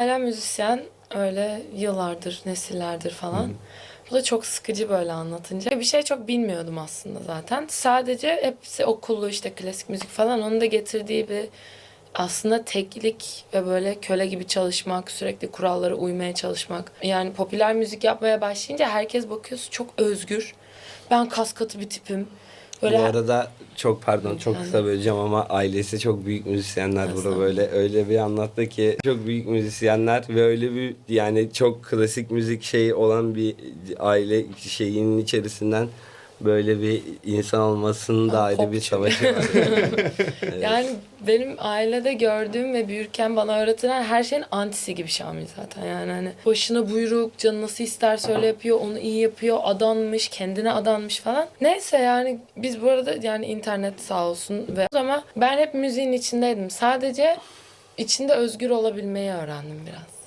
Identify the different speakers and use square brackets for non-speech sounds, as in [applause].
Speaker 1: Hala müzisyen öyle yıllardır, nesillerdir falan. Bu da çok sıkıcı böyle anlatınca. Bir şey çok bilmiyordum aslında zaten. Sadece hepsi okullu işte klasik müzik falan onun da getirdiği bir aslında teklik ve böyle köle gibi çalışmak, sürekli kurallara uymaya çalışmak. Yani popüler müzik yapmaya başlayınca herkes bakıyorsun çok özgür. Ben kas katı bir tipim. Böyle
Speaker 2: Bu arada çok pardon çok kısa böleceğim ama ailesi çok büyük müzisyenler burada böyle. Öyle bir anlattı ki çok büyük müzisyenler ve öyle bir yani çok klasik müzik şeyi olan bir aile şeyinin içerisinden böyle bir insan olmasının da ayrı bir savaşı var. [laughs]
Speaker 1: Yani benim ailede gördüğüm ve büyürken bana öğretilen her şeyin antisi gibi Şamil zaten. Yani hani başına buyruk, canı nasıl isterse öyle yapıyor, onu iyi yapıyor, adanmış, kendine adanmış falan. Neyse yani biz bu arada yani internet sağ olsun ve ama ben hep müziğin içindeydim. Sadece içinde özgür olabilmeyi öğrendim biraz.